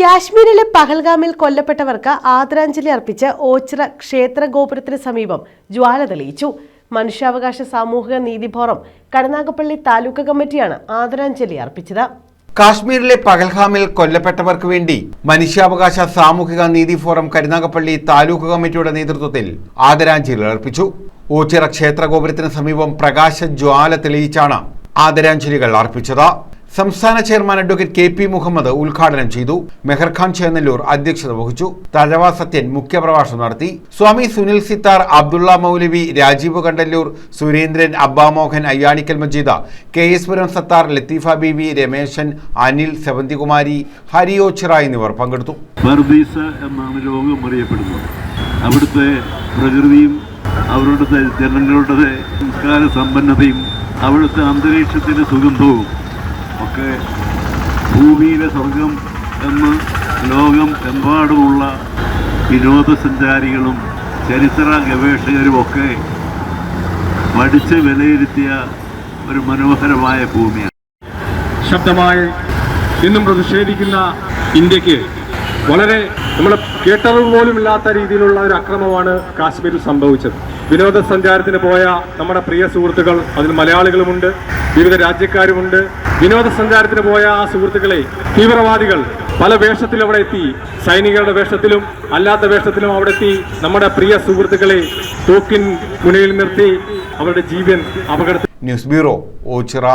കാശ്മീരിലെ പഹൽഗാമിൽ കൊല്ലപ്പെട്ടവർക്ക് ആദരാഞ്ജലി അർപ്പിച്ച് ഓച്ചിറ ക്ഷേത്ര ഗോപുരത്തിന് സമീപം ജ്വാല തെളിയിച്ചു. മനുഷ്യാവകാശ സാമൂഹിക നീതി ഫോറം കടനാഗപ്പള്ളി താലൂക്ക് കമ്മിറ്റിയാണ് ആദരാഞ്ജലി അർപ്പിച്ചത്. കാശ്മീരിലെ പകൽഹാമിൽ കൊല്ലപ്പെട്ടവർക്ക് വേണ്ടി മനുഷ്യാവകാശ സാമൂഹിക നീതി ഫോറം കരുനാഗപ്പള്ളി താലൂക്ക് കമ്മിറ്റിയുടെ നേതൃത്വത്തിൽ ആദരാഞ്ജലി അർപ്പിച്ചു. ഓച്ചിറ ക്ഷേത്ര ഗോപുരത്തിന് സമീപം പ്രകാശ ജ്വാല തെളിയിച്ചാണ് ആദരാഞ്ജലികൾ അർപ്പിച്ചത്. സംസ്ഥാന chairman advocate K P Muhammad ഉദ്ഘാടനം ചെയ്തു. മെഹർഖാൻ ചേന്നല്ലൂർ അധ്യക്ഷത വഹിച്ചു. തഴവ സത്യൻ മുഖ്യപ്രഭാഷണം നടത്തി. സ്വാമി സുനിൽ സിത്താർ അബ്ദുള്ള മൗലവി രാജീവ് കണ്ടല്ലൂർ സുരേന്ദ്രൻ അബ്ബാമോഹൻ അയ്യാണിക്കൽ മജീദ കെ എസ് പുരം സത്താർ ലത്തീഫ ബീവി രമേശൻ അനിൽ സെവന്തികുമാരി ഹരിയോച്ചിറ എന്നിവർ പങ്കെടുത്തു. രോഗം അവിടുത്തെ പ്രകൃതിയും അവരുടെ ജനങ്ങളുടെ സംസ്കാര സമ്പന്നതയും അവിടുത്തെ അന്തരീക്ഷത്തിന്റെ സുഗന്ധവും ഒക്കെ ഭൂമിയിലെ സ്വർഗം എന്ന് ലോകം എമ്പാടുമുള്ള വിനോദസഞ്ചാരികളും ചരിത്ര ഗവേഷകരും ഒക്കെ പഠിച്ച് വിലയിരുത്തിയ ഒരു മനോഹരമായ ഭൂമിയാണ്. ശബ്ദമായി ഇന്നും പ്രതിഷേധിക്കുന്ന ഇന്ത്യയ്ക്ക് വളരെ നമ്മൾ കേട്ടറിവ് പോലും ഇല്ലാത്ത രീതിയിലുള്ള ഒരു അക്രമമാണ് കാശ്മീരിൽ സംഭവിച്ചത്. വിനോദസഞ്ചാരത്തിന് പോയ നമ്മുടെ പ്രിയ സുഹൃത്തുക്കൾ അതിൽ മലയാളികളുമുണ്ട് വിവിധ രാജ്യക്കാരുമുണ്ട്. വിനോദസഞ്ചാരത്തിന് പോയ ആ സുഹൃത്തുക്കളെ തീവ്രവാദികൾ പല വേഷത്തിലും അവിടെ എത്തി. സൈനികരുടെ വേഷത്തിലും അല്ലാത്ത വേഷത്തിലും അവിടെ എത്തി. നമ്മുടെ പ്രിയ സുഹൃത്തുക്കളെ തോക്കിൻ മുനയിൽ നിർത്തി അവരുടെ ജീവൻ അപകടത്തിൽ ന്യൂസ് ബ്യൂറോ ഓച്ചിറ.